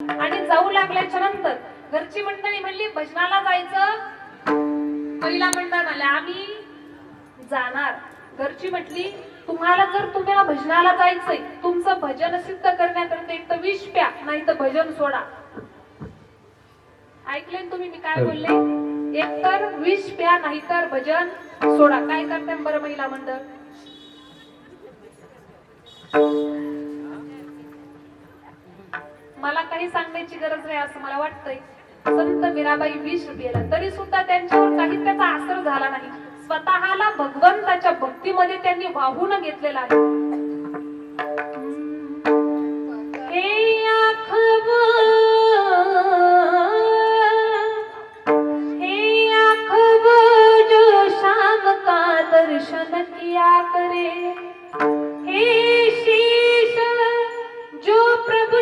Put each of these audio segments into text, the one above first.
आणि जाऊ लागल्याच्या नंतर घरची मंडळी म्हणली भजनाला जायचं. महिला मंडळ म्हणले आम्ही जाणार. घरची म्हटली तुम्हाला जर तुम्हाला भजनाला जायचंय तुमचं भजन सिद्ध करण्याकरता एक तर विष प्या नाही तर भजन सोडा. ऐकले तुम्ही मी काय बोलले? एक तर विष प्या नाही तर भजन सोडा. काय करते बरं महिला मंडळ? मला काही सांगण्याची गरज नाही असं मला वाटतंय. संत मीराबाई विष गेला तरी सुद्धा त्यांच्यावर काही त्याचा असर झाला नाही. स्वतःला भगवंताच्या भक्तीमध्ये त्यांनी वाहून घेतलेला आहे. दर्शन किया करे. हे शीश जो प्रभु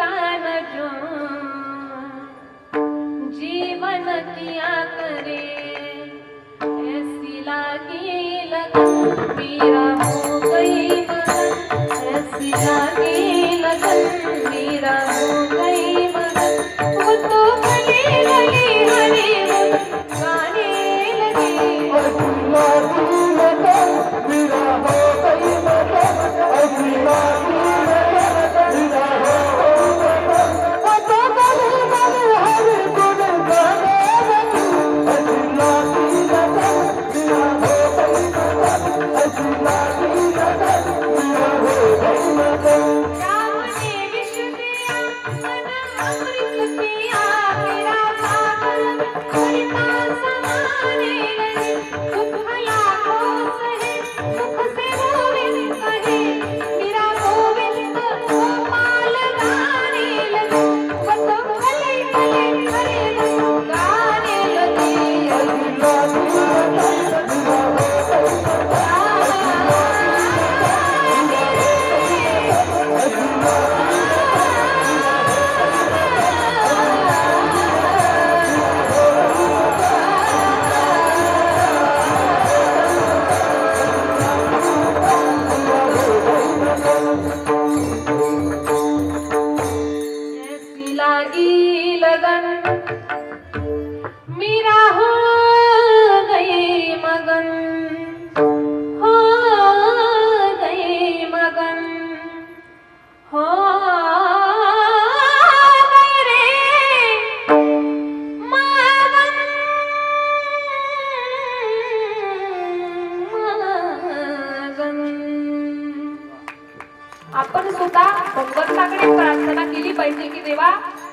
जो जीवन किया करे ऐसी लागी लगन मेरा हो गई मगन ऐसी लागी लगन मेरा हो गई सुद्धा भगवंताकडे प्रार्थना केली पाहिजे की देवा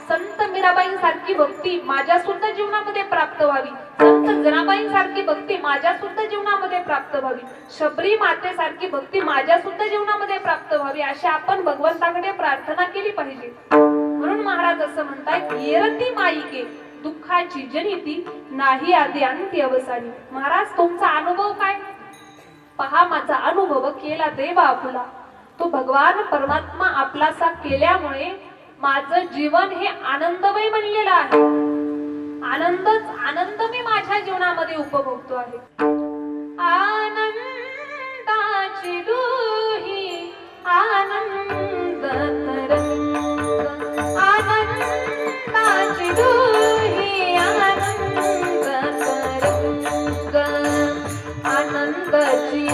संत मीराबाई सारखी भक्ती माझ्या सुद्धा जीवनामध्ये प्राप्त व्हावी. संत जनाबाई सारखी भक्ती माझ्या सुद्धा जीवनामध्ये प्राप्त व्हावी. शबरी मातेसारखी भक्ती माझ्या सुद्धा जीवनामध्ये प्राप्त व्हावी अशी आपण भगवंताकडे प्रार्थना केली पाहिजे. म्हणून महाराज असं म्हणतात येरती माईके दुःखाची जनिती नाही आधी अंती अवसानी. महाराज तुमचा अनुभव काय? पहा माझा अनुभव केला देवा आपला. तो भगवान परमात्मा आपलासा केल्यामुळे माझं जीवन हे आनंदमय बनलेलं आहे. आनंदच आनंद मी माझ्या जीवनामध्ये उपभोगतो आहे. आनंदाची डोही आनंद आनंदाची डोही आनंद आनंदाची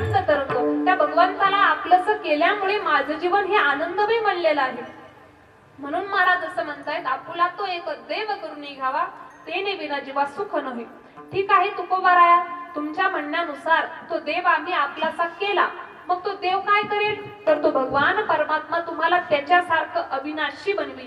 आनंद तरंग त्या भगवंताला आपलंस केल्यामुळे माझं जीवन हे आनंदमय बनलेलं आहे. म्हणून महाराज असं म्हणतायत आपुला तो एक देव करून निघावा तेने विना जीवा सुख नव्हे. ठीक आहे तुकोबाराया तुमच्या म्हणण्यानुसार तो देव आम्ही आपलासा केला. मग तो देव काय करेल? तर तो भगवान परमात्मा तुम्हाला त्याच्यासारखं अविनाशी बनवेल.